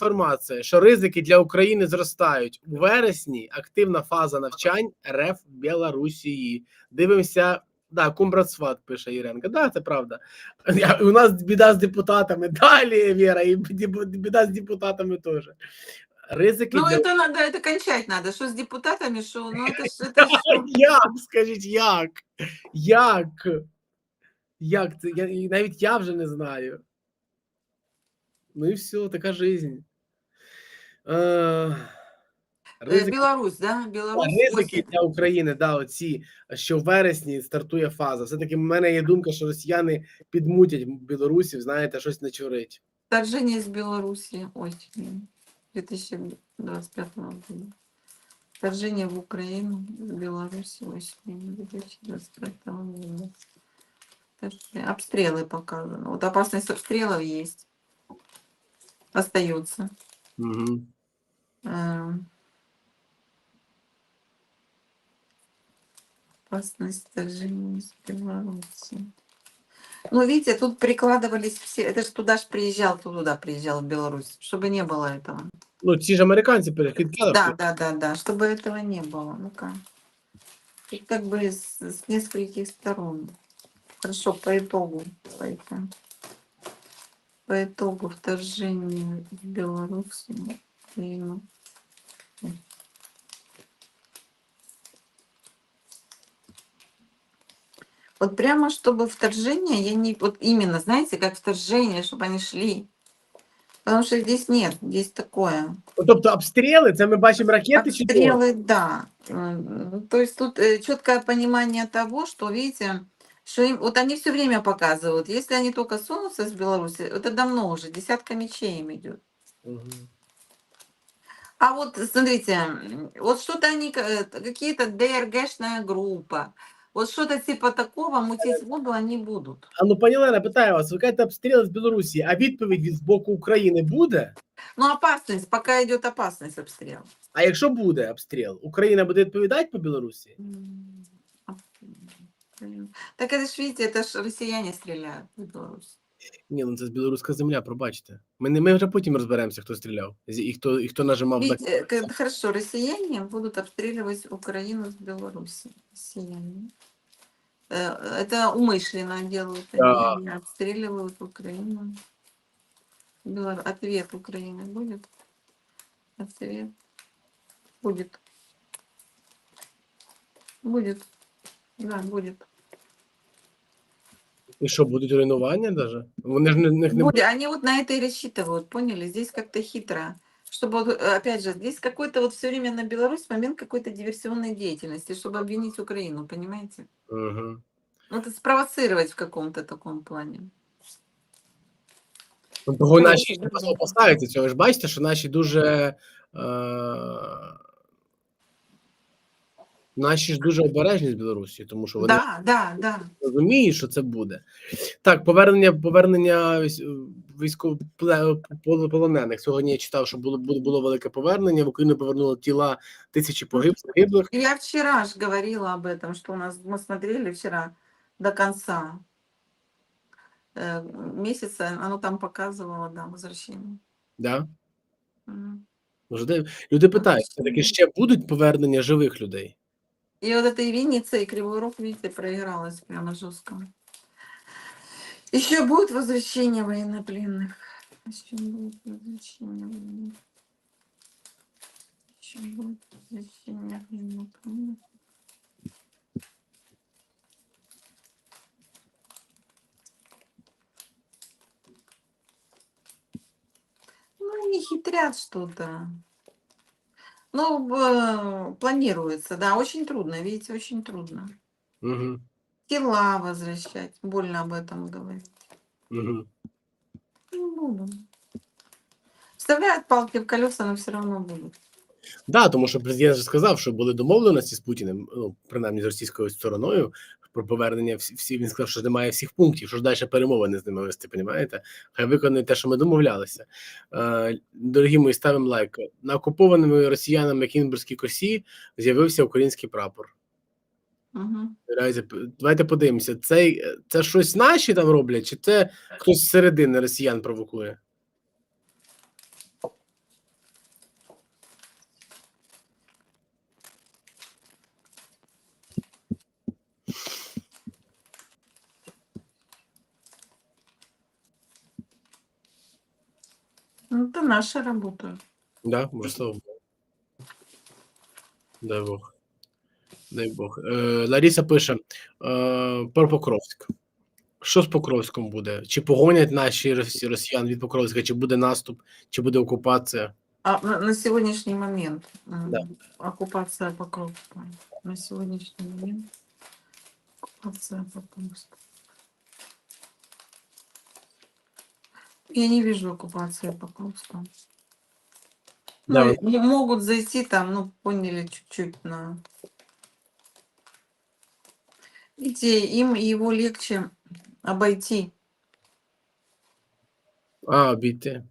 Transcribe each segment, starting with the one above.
інформація, що ризики для України зростають у вересні. Активна фаза навчань РФ в Білорусі. Дивимося. Да, Кумбрацват пише Іренка. Да, це правда. Я- У нас біда з депутатами. Далі, Віра, і бі- біда з депутатами теж. Ризики Ну, для это надо, это кончать надо. Что с депутатами, что, ну, это ж, это ж, Як? Скажіть, як? Як? Як це? Я, і навіть я вже не знаю. Ну і все, така жизнь. Е, э, ризики, Беларусь, да, Беларусь. ризики осень. для України, да, оці, що в вересні стартує фаза. Все-таки в мене є думка, що росіяни підмутять білорусів, знаєте, щось не чурить. Вторжение из Беларуси осенью 2025 года. Вторжение в Украину из Беларуси осенью 2025 года. Вторжение. Обстрелы показаны. Вот опасность обстрелов есть. Остается. Угу. Эм. Опасность вторжения из Беларуси. Ну, видите, тут прикладывались все. Это же туда ж приезжал, туда приезжал в Беларусь, чтобы не было этого. Ну, ці ж американці перехиткали. Да, да, да, да, чтобы этого не было. Ну-ка. Тут как бы с, с нескольких сторон. Хорошо, по итогу. По итогу, по итогу вторжения в Белоруссию. Украину. Вот прямо чтобы вторжение, я не... Вот именно, знаете, как вторжение, чтобы они шли. Потому что здесь нет, здесь такое. Ну, Тобто обстріли, це ми бачимо ракети чи? Обстрелы, да. То есть тут э, четкое понимание того, что, видите, что им, вот они все время показывают, если они только сунутся с Беларуси, это давно уже, десятка мечей им идет. Мгм. А вот смотрите, м, вот что-то они, ка- э, какие-то ДРГшная группа, вот что-то типа такого мутить воду они будут. А ну, пані Лена, питаю вас, ви кажете обстріли з Білорусі, а відповідь від з боку України буде? Но опасность, пока идет опасность обстрела. А якщо буде обстріл, Україна буде відповідати по Білорусі? М, а, м, Так это ж, видите, это ж россияне стреляют в Беларусь. Ні, ну це ж білоруська земля, пробачте. Ми не ми вже потім розберемося, хто стріляв з- і хто і хто нажимав на Видите, к- хорошо, россияне будут обстреливать Украину с Беларуси. Россияне. Э, Это умышленно делают. Да. Они обстреливают Украину. Белор- Ответ Украины будет? Ответ будет. Будет. Да, будет. і що будуть руйнування даже? Вони ж не, не, не... Будет. Они вот на это и рассчитывают, поняли? Здесь как-то хитро. Чтобы, вот, э, опять же, здесь какой-то вот все время на Беларусь момент какой-то диверсионной деятельности, чтобы обвинить Украину, понимаете? Угу. Ну, это спровоцировать в каком-то таком плане. Ну, того Ну, наші це не дуже. поставити цього. Ви ж бачите, що наші дуже. Е... Наші ж дуже обережні з Білорусі, тому що вони Да, да, да. розуміють, що це буде. Так, повернення повернення військовополонених. Сьогодні я читав, що було було, було велике повернення. В Україну повернули тіла тисячі погиб, загиблих. Я вчера же говорила об этом, что у нас мы смотрели вчера до конца э, месяца, оно там показывало, да, возвращение. Да? Мгм. Може, де- люди питають, все-таки ще будуть повернення живих людей? И вот эта и Винница, и Кривой Рог, видите, проигралась прямо жестко. Еще будет возвращение военнопленных. Еще будет возвращение военнопленных. Еще будет возвращение военнопленных. Ну, они хитрят что-то. Ну, б- планируется, да, очень трудно, видите, очень трудно. Угу. Тела возвращать, больно об этом говорить. Угу. Не буду. Вставляют палки в колеса, но все равно будут. Да, тому що президент же сказав, що були домовленості з Путіним, ну принаймні з російською стороною про повернення. Всі, він сказав, що немає всіх пунктів, що ж далі перемовини з ними вести. Понімаєте? Хай виконують те, що ми домовлялися. Е, дорогі мої, ставимо лайк. На окупованими росіянами Кінбурзькій косі з'явився український прапор. Угу. Давайте, давайте подивимося, це, це щось наші там роблять, чи це хтось з середини росіян провокує? Это наша работа. Да, може, слава Богу. Дай Бог. Дай Бог. Е, Ларіса пише: е, про Покровськ. Що з Покровськом буде? Чи погонять наші росі- росіян від Покровська, чи буде наступ, чи буде окупація? А на, на сегодняшний момент м, Да. оккупация Покровска. На сегодняшний момент оккупация Покровска. Я не вижу оккупации Покровска. Да, Ну, и могут зайти там, ну, поняли, чуть-чуть на... Видите, им его легче обойти. А, обійти.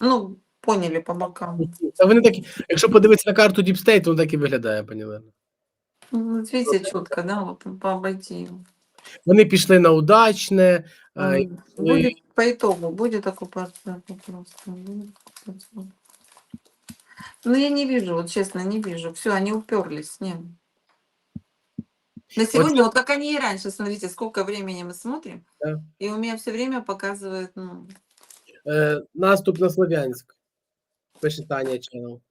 Ну, поняли по бокам. Та вони такі, якщо подивитися на карту Deep State, воно так і виглядає, пані Лено. Ну, вот видите, четко, да, вот по обойти его. Вони пішли на удачне. М, Будет по итогу, будет оккупация Покровска. будет оккупация. Ну, я не вижу, вот честно, не вижу. Все, они уперлись, нет. На сегодня, вот как они и раньше, смотрите, сколько времени мы смотрим, Да. и у меня все время показывает, ну, е, наступ на Слов'янськ. Пише Таня Channel.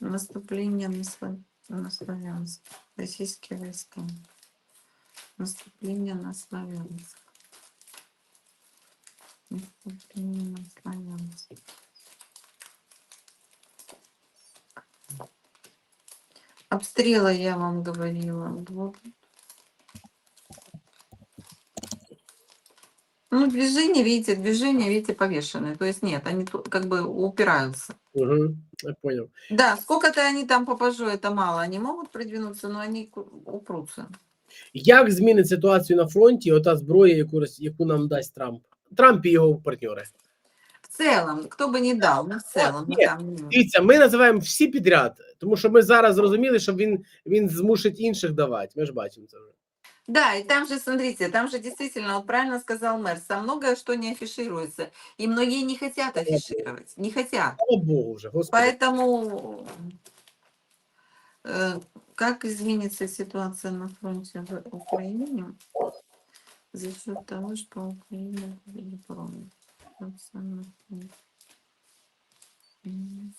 наступление на, Слав... на Славянск, российские войска. Наступление на Славянск. Наступление на Славянск. Обстрелы я вам говорила. Вот. Ну, движение, видите, движение, видите, повешенное. То есть нет, они как бы упираются. Угу, я понял. Да, сколько-то они там по пажу, это мало. Они могут продвинуться, но они упрутся. Як змінить ситуацію на фронті ота зброя, яку, Рос- яку нам дасть Трамп? Трамп і його партнери. В целом, кто бы не дал, но в целом. ну, нет, там, ну, Дивіться, ми називаємо всі підряд, тому що ми зараз зрозуміли, що він, він змусить інших давати. Ми ж бачимо це вже. Да, и там же, смотрите, там же действительно, вот правильно сказал мэр, там многое что не афишируется. И многие не хотят афишировать, не хотят. Слава Богу вже, господи. Поэтому э, как изменится ситуация на фронте в Украине за счет того, что Украина будет. М.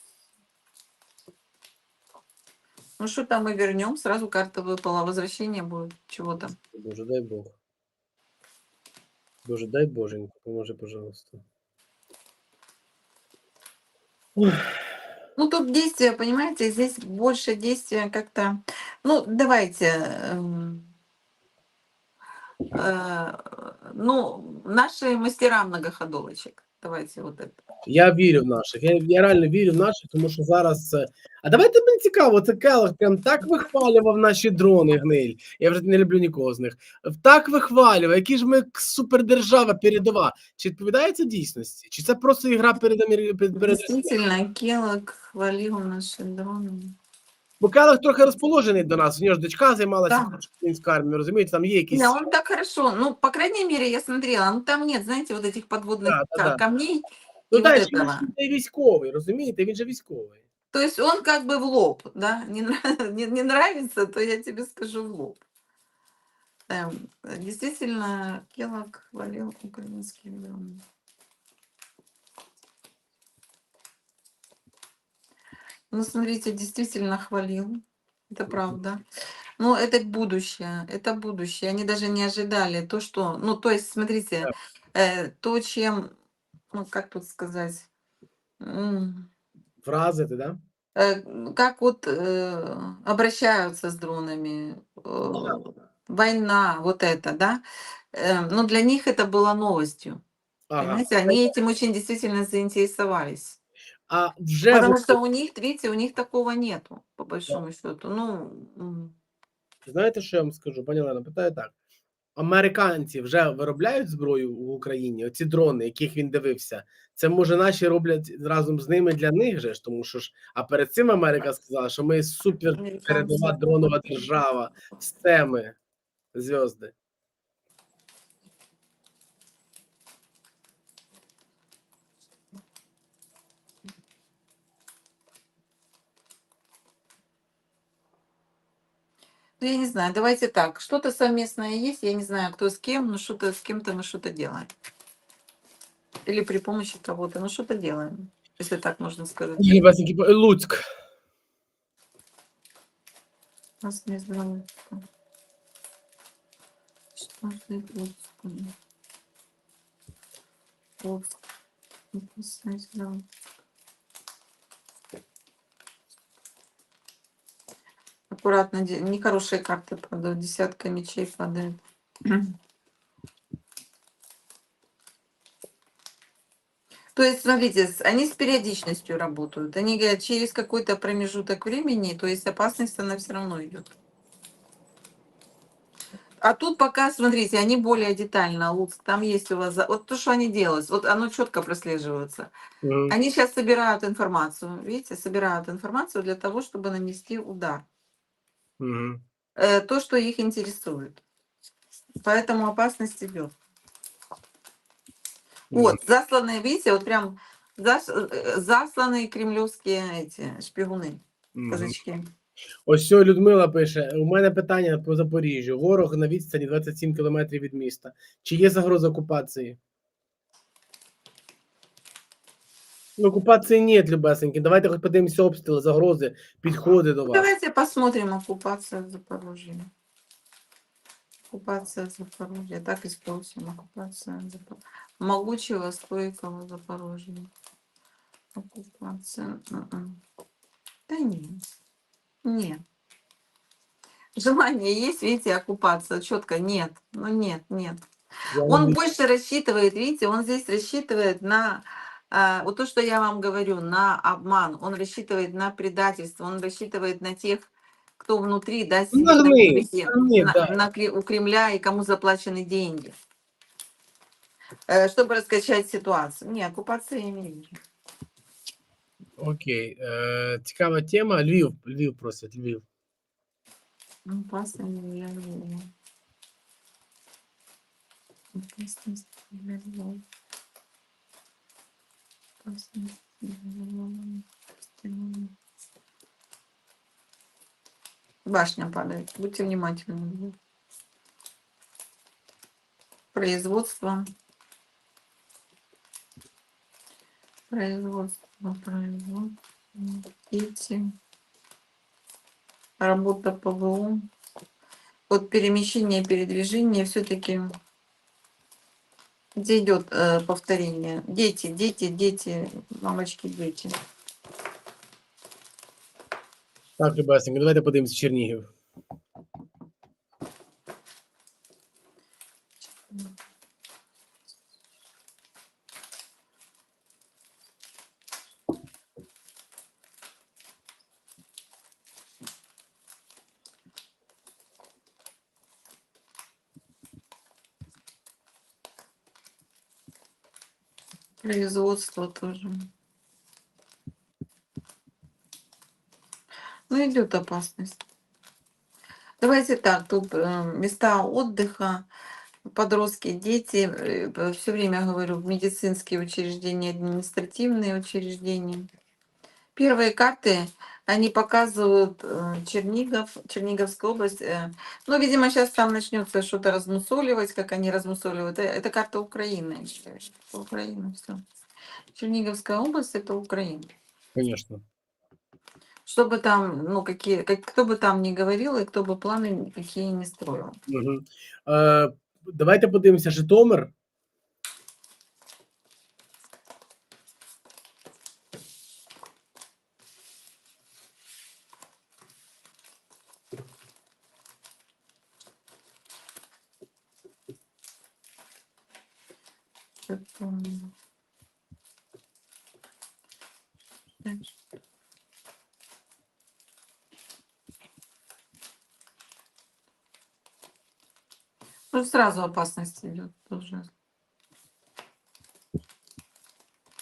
Ну что там мы вернем, сразу карта выпала, возвращение будет, чего там. Боже, дай Бог. Боже, дай Боженька, поможи, пожалуйста. Ой, Ну, тут действие, понимаете, здесь больше действия как-то... Ну, давайте... эм, э, ну, наши мастера многоходовочек. Давайте вот это. Я вірю в наших. Я, я реально вірю в наших, тому що зараз. це- А давайте мені цікаво, це Келах прям так вихвалював наші дрони гниль. Я вже не люблю нікого з них. Так вихвалював, які ж ми к- супердержава передова. Чи відповідає це дійсності? Чи це просто ігра перед Амері... перед перед? Действительно, Келок хвалил наши дроны. Бо Келах трохи розположений до нас. У нього ж дочка займалася Так. українською армією, розумієте, там є якісь. Да, он так хорошо. Ну, по крайней мере, я смотрела, ну там нет, знаете, вот этих подводных Да, да, ка- да. камней. Ну і так, вот він этого. ж не військовий, розумієте? Він же військовий. То есть он как бы в лоб, да? Не, нра- не, не нравится, то я тебе скажу в лоб. Эм, действительно, Келок хвалил украинские дроны. Ну, смотрите, действительно хвалил. Это правда. Ну, это будущее. Это будущее. Они даже не ожидали то, что... Ну, то есть, смотрите, э, то, чем... Ну, как тут сказать? М, Вразити, да? э, как вот э, обращаются с дронами, э, война, вот это, да. Э, Но для них это было новостью. Ага. Понимаете, они этим очень действительно заинтересовались. А вже Потому что у них, видите, у них такого нету, по большому счету. Ну, Знаєте, що я вам скажу, пані Олена, питаю так. Американці вже виробляють зброю в Україні, оці дрони, яких він дивився. Це може наші роблять разом з ними для них же ж, тому що ж, а перед цим Америка сказала, що ми супер передова дронова держава, стеми, зв'язки. Ну, я не знаю, давайте так, что-то совместное есть, я не знаю, кто с кем, но что-то с кем-то мы что-то делаем. Или при помощи кого-то, ну что-то делаем. если так можно сказать. Ні, Васеньки, по- Луцьк. Нас не знаю. Что за Луцк? Луцк. Не знаю. Аккуратно, нехорошие карты падают, десятка мечей падает. То есть, смотрите, они с периодичностью работают. Они говорят, через какой-то промежуток времени, то есть опасность, она все равно идет. А тут пока, смотрите, они более детально, Луцк, там есть у вас, вот то, что они делают, вот оно четко прослеживается. Мгм. Они сейчас собирают информацию, видите, собирают информацию для того, чтобы нанести удар. Мгм. Э, То, что их интересует. Поэтому опасность идет. Вот, засланные, видите, вот прям зас- э, засланные кремлевские эти шпигуны, Мгм. казачки. Ось що Людмила пише: у мене питання по Запоріжжю. Ворог на відстані 27 кілометрів від міста. Чи є загроза окупації? Ну, окупації ні, любесеньки. Давайте хоч подивимося обстріли, загрози, підходи до Ну, вас. Давайте посмотрим оккупация Запорожья. Оккупация Запорожья. Так и спросим. Оккупация Запорожья. Могучего, стойкого Запорожья. Оккупация. м-м. Да нет. Нет. Желание есть, видите, оккупация. Четко нет. Ну нет, нет. Я Он не- больше рассчитывает, видите, он здесь рассчитывает на а, вот то, что я вам говорю, на обман, он рассчитывает на предательство, он рассчитывает на тех, кто внутри, да, сидит на гниль, кубике, на гниль, на- да. на Кре- у Кремля и кому заплачены деньги, Э, чтобы раскачать ситуацию. Не, оккупация я не вижу. Окей. Е, цікава тема. Львів, Львів просять, Львів. Ну, Опасность я не вижу. Опасность я не Башня падает. Будьте внимательны. Производство. Производство, производство. Дети. Работа ПВО. Вот перемещение, передвижение все-таки где идет э, повторение? Дети, дети, дети, мамочки, дети. Так, любесеньки, давайте подивимося Чернігів. Производство тоже. Ну, идет опасность. Давайте так, тут э, места отдыха, подростки, дети, все время говорю, медицинские учреждения, административные учреждения. Первые карты, они показывают э, Чернигов, Черниговская область. э, Ну, видимо, сейчас там начнется что-то размусоливать, как они размусоливают. Э, Это карта Украины. Украина, все. Черниговская область это Украина. Звісно. Что бы там, ну, какие, как, кто бы там ни говорил, и кто бы планы какие не строил. Угу. Давайте подивимося Житомир. Дальше. Ну, сразу опасность идет тоже.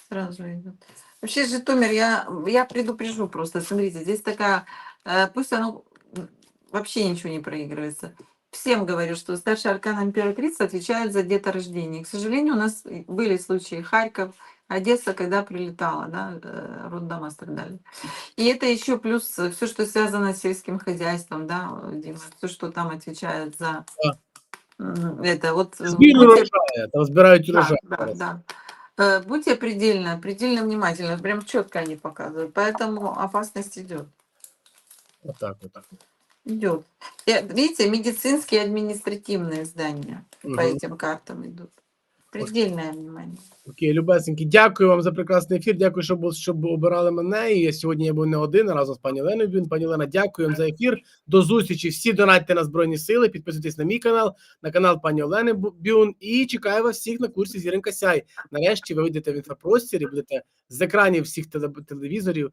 Сразу идет. Вообще, Житомир, я, я предупрежу просто. Смотрите, здесь такая, э, пусть оно вообще ничего не проигрывается. Всем говорю, что старшая аркана императрица отвечает за деторождение. К сожалению, у нас были случаи Харьков, Одесса, когда прилетала, да, э, роддома и так далее. И это еще плюс все, что связано с сельским хозяйством, да, Дима, все, что там отвечает за Да. это вот. э, будьте- збирають да, урожай. да, да. Э, Будьте предельно, предельно внимательны, прям четко они показывают, поэтому опасность идет. Отак, отак. Идет. Видите, медицинские административные здания по Мгм. этим картам идут. Предельное внимание. Окей, любесенькі, дякую вам за прекрасний ефір. Дякую, що, бу- що обирали мене. І сьогодні я був не один разом з пані Оленою. Бюн. Пані Олена, дякую вам за ефір. До зустрічі. Всі донатьте на Збройні Сили. Підписуйтесь на мій канал, на канал пані Олени Бюн. І чекаю вас всіх на курсі Зіринка Сяй. Нарешті ви вийдете в інфопростір і будете з екранів всіх телевізорів